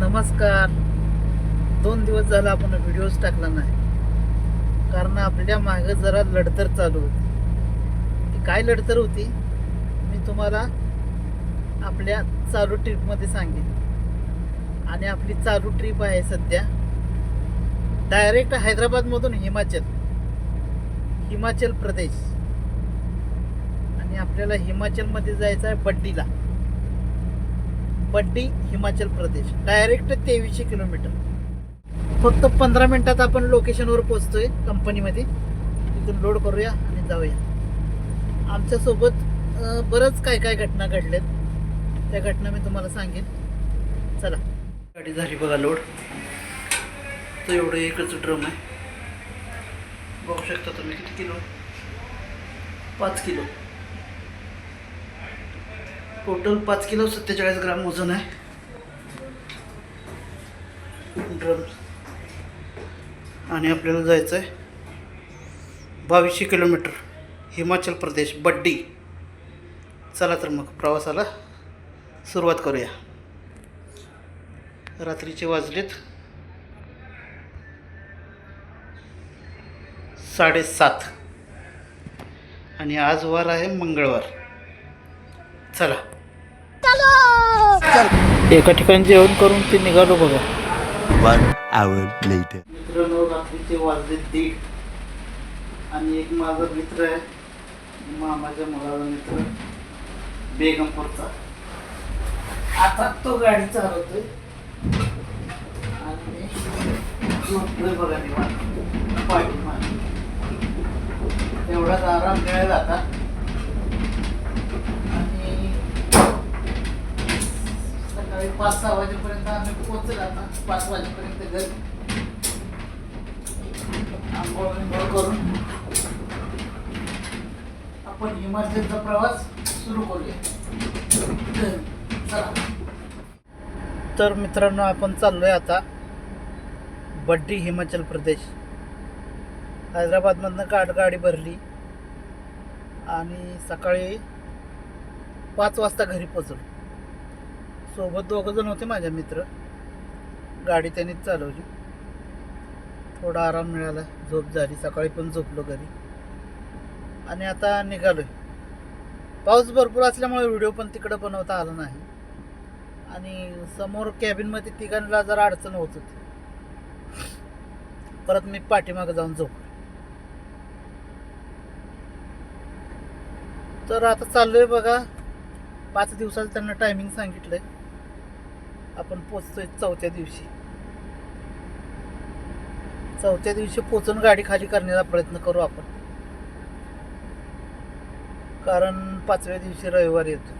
नमस्कार. दोन दिवस झाला आपण व्हिडिओज टाकला नाही. कारण आपल्या मागं जरा लढतर चालू होती. ती काय लढतर होती? मी तुम्हाला आपल्या चालू ट्रिपमध्ये सांगेन. आणि आपली चालू ट्रिप आहे सध्या. डायरेक्ट हैदराबादमधून हिमाचल. हिमाचल प्रदेश. आणि आपल्याला हिमाचलमध्ये जायचं आहे बड्डीला. बड्डी हिमाचल प्रदेश. डायरेक्ट तेवीसशे किलोमीटर. फक्त पंधरा मिनिटात आपण लोकेशनवर पोचतोय कंपनीमध्ये तिथून लोड करूया आणि जाऊया. आमच्यासोबत बरंच काय काय घटना घडल्यात. त्या घटना मी तुम्हाला सांगेन. चला. गाडी झाली बघा लोड तो एवढं एकच ड्रम आहे. बघू शकता तुम्ही किती किलो? पाच किलो. टोटल पाच किलो सत्तेचाळीस ग्राम वजन आहे. ड्रम. आणि आपल्याला जायचं आहे बावीसशे किलोमीटर हिमाचल प्रदेश बड्डी. चला तर मग प्रवासाला सुरुवात करूया. रात्रीचे वाजलेत. साडेसात. आणि आज वार आहे मंगळवार. चला. एका ठिकाणी जेवण करून ते निघालो बघा. One hour later. मित्रांनो रात्रीचे वाजले दीड. आणि एक माझा मित्र आहे. मामाच्या मुलाचा मित्र. बेगमपूरचा. आता तो गाडी चालवतोय. आणि मी झोपलोय बघा निवांत. पाठीमागे तेवढाच आराम मिळेल आता आणि सकाळी पाच सहा वाजेपर्यंत आम्ही पोहोचल आता. पाच वाजेपर्यंत घरी. आंघोळ बिंघोळ करून आपण हिमाचलचा प्रवास सुरू करूया. चला. तर मित्रांनो आपण चाललोय आता बड्डी हिमाचल प्रदेश. हैदराबादमधनं काट गाडी भरली आणि सकाळी पाच वाजता घरी पोचलो सोबत दोघं जण होते माझ्या मित्र. गाडी त्यांनीच चालवली. थोडा आराम मिळाला. झोप झाली. सकाळी पण झोपलो घरी. आणि आता निघालोय. पाऊस भरपूर असल्यामुळे व्हिडिओ पण तिकडं बनवता आला नाही. आणि समोर कॅबिनमध्ये तिघांना जरा अडचण होत होती. परत मी पाठीमागं जाऊन झोपलो. तर आता चाललोय बघा. पाच दिवसाचं त्यांना टायमिंग सांगितलंय. आपण पोचतोय चौथ्या दिवशी. चौथ्या दिवशी पोचून गाडी खाली करण्याचा प्रयत्न करू आपण. कारण पाचव्या दिवशी रविवार येतो.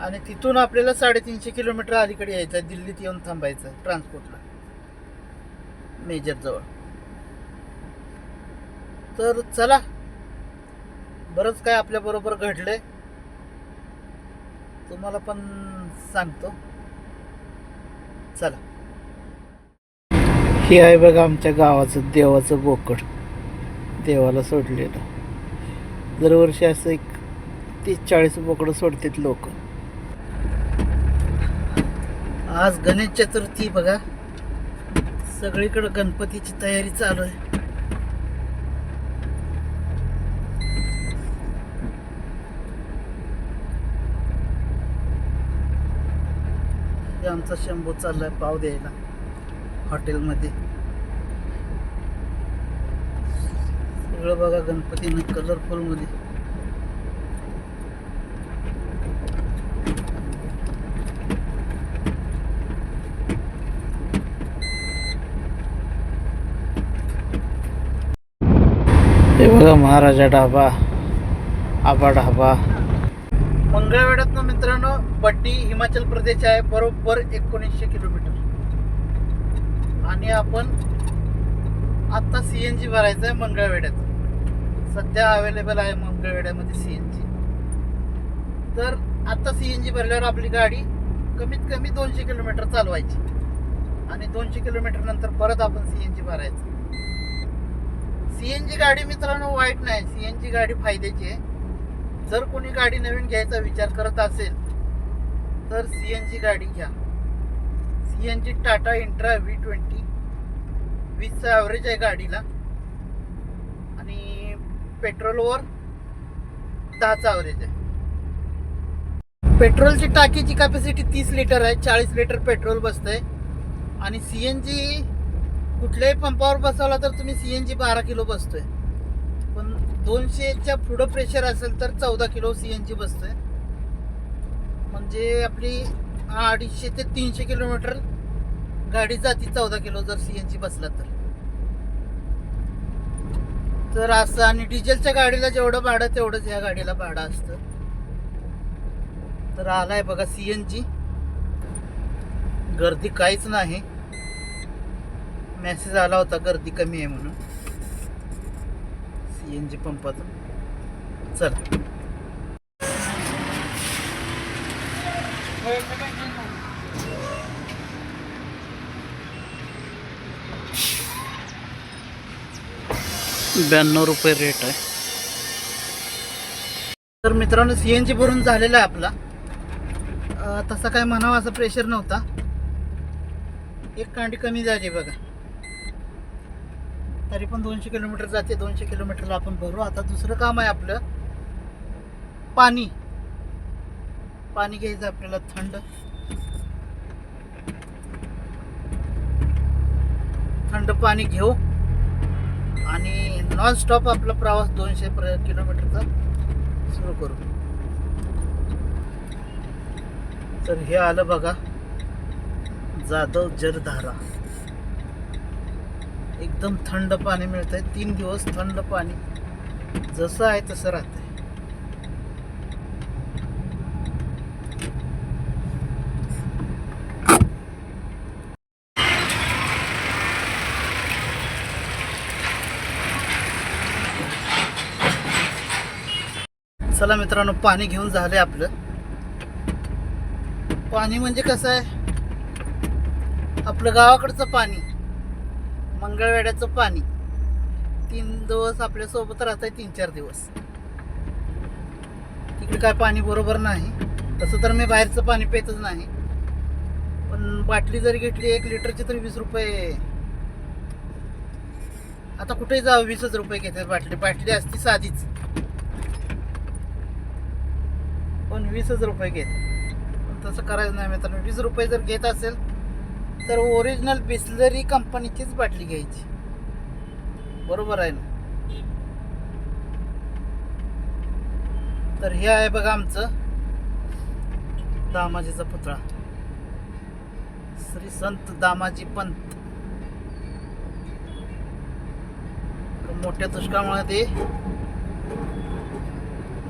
आणि तिथून आपल्याला साडेतीनशे किलोमीटर अलीकडे यायचं आहे दिल्लीत येऊन थांबायचं आहे ट्रान्सपोर्टला मेजरजवळ तर चला. बरंच काय आपल्याबरोबर घडलंय. तुम्हाला पण सांगतो. चला. हे आहे बघा आमच्या गावाचं देवाचं बोकड. देवाला सोडलेलं. दरवर्षी असं एक तीस चाळीस बोकडं सोडतात लोक. आज गणेश चतुर्थी बघा. सगळीकडे गणपतीची तयारी चालू आहे. हे आमचा शंभू चाललाय पाव द्यायला हॉटेलमध्ये. सगळं बघा गणपतीनं कलरफुलमध्ये हे बघा महाराजा ढाबा आबा ढाबा. मंगळवेढ्यातनं मित्रांनो बड्डी हिमाचल प्रदेश आहे बरोबर एकोणीसशे किलोमीटर. आणि आपण आता सी एन जी भरायचं आहे मंगळवेड्यात सध्या अवेलेबल आहे मंगळवेड्यामध्ये सी एन जी तर आता सी एन जी भरल्यावर आपली गाडी कमीत कमी दोनशे किलोमीटर चालवायची. आणि दोनशे किलोमीटर नंतर परत आपण सी एन जी भरायचं. सी एन जी गाडी मित्रांनो वाईट नाही. सी एन जी गाडी फायद्याची आहे. जर कोणी गाडी नवीन घ्यायचा विचार करत असेल तर सी एन जी गाडी घ्या. C N G Tata Intra V twenty वीसचा average आहे गाडीला. आणि पेट्रोलवर दहाचा ॲव्हरेज आहे. पेट्रोलची टाकीची कॅपॅसिटी तीस लिटर आहे चाळीस लिटर पेट्रोल बसतं आहे आणि सी एन जी कुठल्याही पंपावर बसवला तर तुम्ही सी एन जी बारा किलो बसतोय. आहे दोनशेच्या पुढं प्रेशर असेल तर चौदा किलो सी एन जी बसतोय. म्हणजे आपली अडीचशे ते तीनशे किलोमीटर गाडी जाती चौदा किलो जर सी एन जी बसला तर. तर असं आणि डिझेलच्या गाडीला जेवढं भाडं तेवढंच या गाडीला भाडं असतं. तर आलाय बघा सी एन जी गर्दी काहीच नाही. मेसेज आला होता गर्दी कमी आहे म्हणून. सी एन जी पंपाचं. चल. ब्याण्णव रुपये रेट आहे. तर मित्रांनो सी एन जी भरून झालेला आहे आपला. तसा काय म्हणावा असा प्रेशर नव्हता. एक कांडी कमी झाली बघा. तरी पण दोनशे किलोमीटर जाते दोनशे किलोमीटरला आपण भरू. आता दुसरं काम आहे आपलं. पाणी. पाणी घ्यायचं आपल्याला थंड. थंड पाणी घेऊ. आणि नॉनस्टॉप आपला प्रवास दोनशे प्र किलोमीटरचा सुरू करू. तर हे आलं बघा. जाधव जलधारा एकदम थंड पाणी मिळत आहे तीन दिवस थंड पाणी. जसं आहे तसं राहतंय. चला मित्रांनो पाणी घेऊन झालंय आपलं. पाणी म्हणजे कसं आहे? आपलं गावाकडचं पाणी. मंगळवेड्याचं पाणी. तीन दिवस आपल्यासोबत राहत आहे तीन चार दिवस. तिकडे काय पाणी बरोबर नाही. तसं तर मी बाहेरचं पाणी पितच नाही. पण बाटली जरी घेतली एक लिटरची तरी वीस रुपये. आता कुठेही जावं वीसच रुपये घेतात बाटली. बाटली असती साधीच. पण वीसच रुपये घेत पण तसं करायचं नाही मित्रांनो. वीस रुपये जर घेत असेल तर ओरिजिनल बिस्लरी कंपनीचीच बाटली घ्यायची. बरोबर आहे ना? तर हे आहे बघा आमचं दामाजीचा पुतळा. श्री संत दामाजी पंत. मोठ्या दुष्काळामध्ये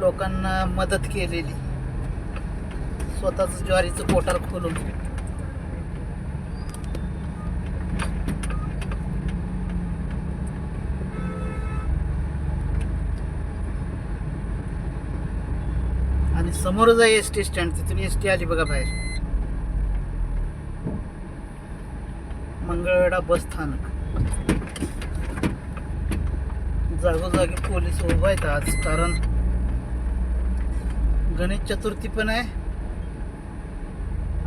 लोकांना मदत केलेली. स्वतःच ज्वारीचं पोटार खोलून. आणि समोरच आहे एस टी स्टँड तिथून एस टी आली बघा बाहेर. मंगळवेढा बस स्थानक. जागोजागी पोलीस उभा आहेत आज कारण गणेश चतुर्थी पण आहे.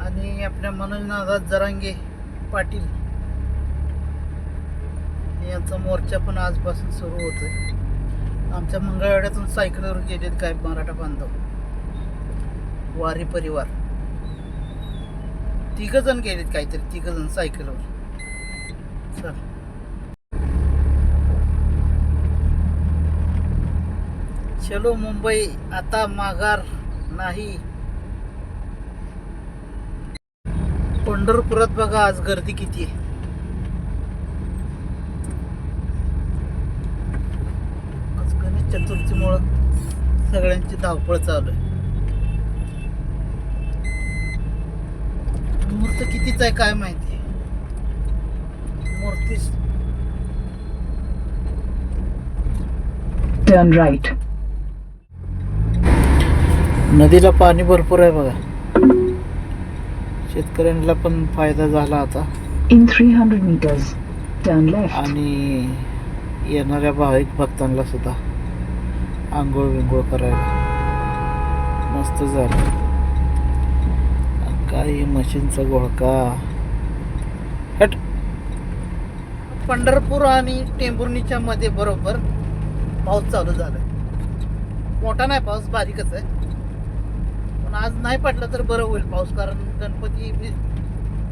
आणि आपल्या मनोज जरांगे पाटील यांचा मोर्चा पण आजपासून सुरू होतोय. आमच्या मंगळवाड्यातून सायकलवर गेलेत काय मराठा बांधव? वारी परिवार. तिघ जण गेलेत काहीतरी तिघ जण सायकलवर चल. चलो मुंबई आता माघार नाही. पंढरपुरात बघा आज गर्दी किती आहे. आज गणेश चतुर्थीमुळं सगळ्यांची धावपळ चालू आहे. मूर्त कितीच आहे काय माहिती मूर्ती Turn right. नदीला पाणी भरपूर आहे बघा शेतकऱ्यांना पण फायदा झाला आता 300 meters, turn left. आणि येणाऱ्या भाविक भक्तांना सुद्धा आंघोळ विंघोळ करायला मस्त झालं काही काय मशीनचा घोळका हट. पंढरपूर आणि टेंभुर्णीच्या मध्ये बरोबर पाऊस चालू झाला मोठा नाही पाऊस बारीकच आहे. पण आज नाही पडला तर बरं होईल पाऊस कारण गणपती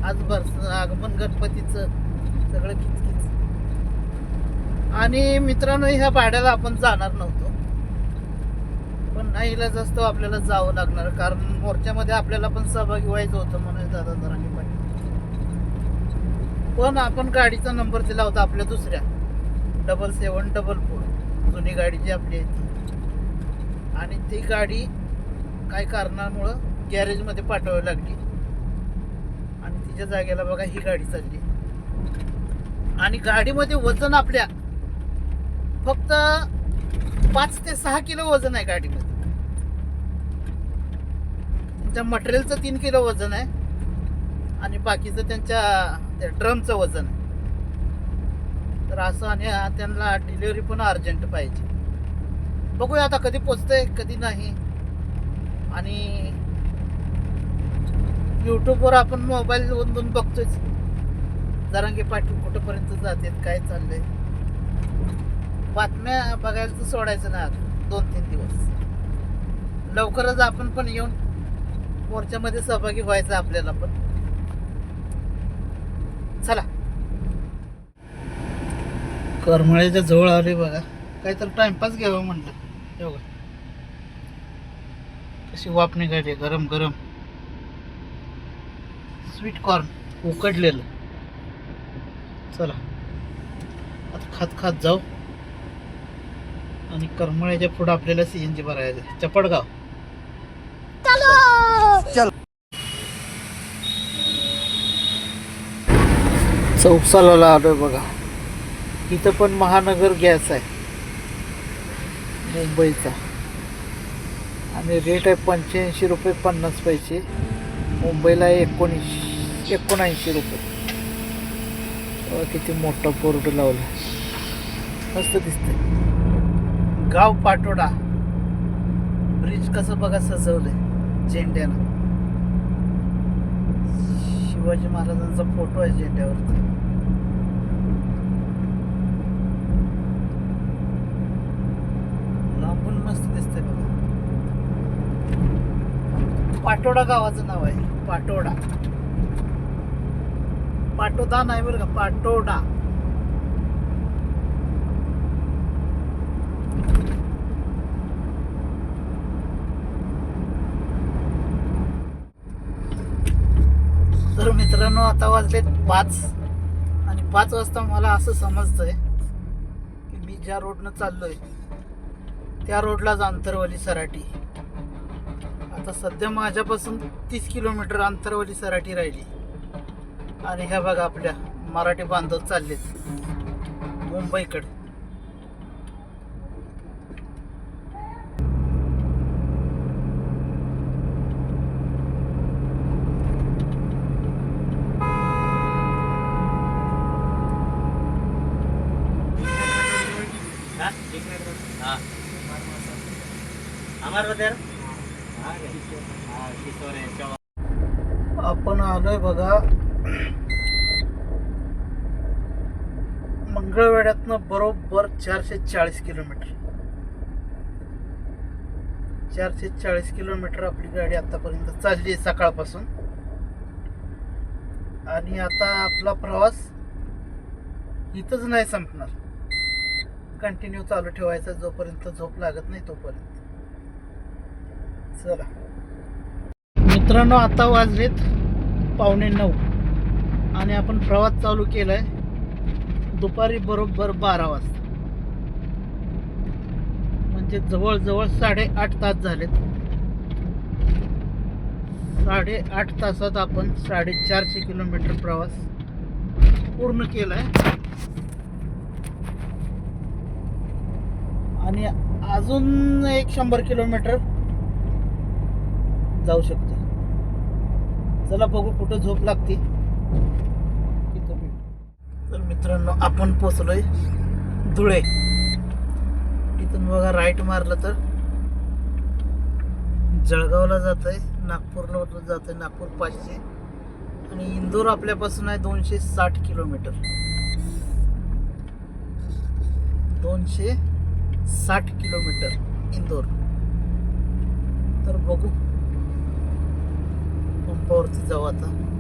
आज बरस आगमन गणपतीचं सगळं किचकिच. आणि मित्रांनो ह्या भाड्याला आपण जाणार नव्हतो. नाही इलाज असतो आपल्याला जावं लागणार. कारण मोर्चामध्ये आपल्याला पण सहभागी व्हायचं होतं म्हणून दादा जरांगे पाहिजे पण आपण गाडीचा नंबर दिला होता आपल्या दुसऱ्या. Double seven double four. जुनी गाडी जी आपली आहे ती. आणि ती गाडी काही कारणामुळं गॅरेजमध्ये पाठवावी लागली. आणि तिच्या जागेला बघा ही गाडी चालली. आणि गाडीमध्ये वजन आपल्या फक्त पाच ते सहा किलो वजन आहे गाडीमध्ये. त्यांच्या मटेरियलचं तीन किलो वजन आहे. आणि बाकीचं त्यांच्या त्या ड्रमचं वजन आहे. तर असं आणि त्यांना डिलिव्हरी पण अर्जंट पाहिजे. बघूया आता कधी पोचतंय कधी नाही. आणि यूट्यूबवर आपण मोबाईल वरून बघतोच जरांगे पाटील कुठंपर्यंत जातात काय चाललंय. बातम्या बघायला तर सोडायचं ना दोन तीन दिवस. लवकरच आपण पण येऊन मोर्चामध्ये सहभागी व्हायचं आपल्याला पण. चला. करमळ्याच्या जवळ आले बघा. काहीतरी टाइमपास घ्यावं म्हटलं हे बघा. कशी वापणी काढली गरम गरम. स्वीट कॉर्न उकडलेलं. चला. आता खात खात जाऊ. आणि करमळ्याच्या पुढं आपल्याला सी एन जी भरायचं चपडगाव. चौसाला आलोय बघा. इथं पण महानगर गॅस आहे. मुंबईचा. आणि रेट आहे पंच्याऐंशी रुपये पन्नास पैसे. मुंबईला आहे एकोणीस एकोणऐंशी रुपये. किती मोठा बोर्ड लावला मस्त दिसतंय. गाव पाटोडा. ब्रिज कसं बघा सजवलंय. झेंड्यानं. शिवाजी महाराजांचा फोटो आहे झेंड्यावरती लांबून मस्त दिसतंय बघा पाटोडा गावाचं नाव आहे. पाटोडा. पाटोदा नाही बरं का पाटोडा. तर मित्रांनो आता वाजलेत पाच. आणि पाच वाजता मला असं समजतंय की मी ज्या रोडनं चाललोय त्या रोडलाच अंतरवली सराटी. आता सध्या माझ्यापासून तीस किलोमीटर अंतरवाली सराठी राहिली. आणि ह्या बघा आपल्या मराठी बांधव चाललेत. मुंबईकडे. आपण बघा. मंगळवेड्यातनं बरोबर चारशे चाळीस किलोमीटर. चारशे चाळीस किलोमीटर आपली गाडी आतापर्यंत चालली आहे सकाळपासून. आणि आता आपला प्रवास इथंच नाही संपणार. कंटिन्यू चालू ठेवायचा जोपर्यंत झोप लागत नाही तोपर्यंत. चला. मित्रांनो आता वाजलेत पावणे नऊ. आणि आपण प्रवास चालू केला आहे दुपारी बरोबर बारा वाजता. म्हणजे जवळजवळ साडेआठ तास झालेत. साडेआठ तासात आपण साडेचारशे किलोमीटर प्रवास पूर्ण केला आहे आणि अजून एक शंभर किलोमीटर जाऊ शकतो. चला बघू कुठं झोप लागते. तर मित्रांनो आपण पोचलोय धुळे. इथून बघा राईट मारलं तर जळगावला जात आहे नागपूरला जात आहे नागपूर पाचशे. आणि इंदोर आपल्यापासून आहे दोनशे साठ किलोमीटर. दोनशे साठ किलोमीटर इंदोर. तर बघू. पंपावरती जाऊ आता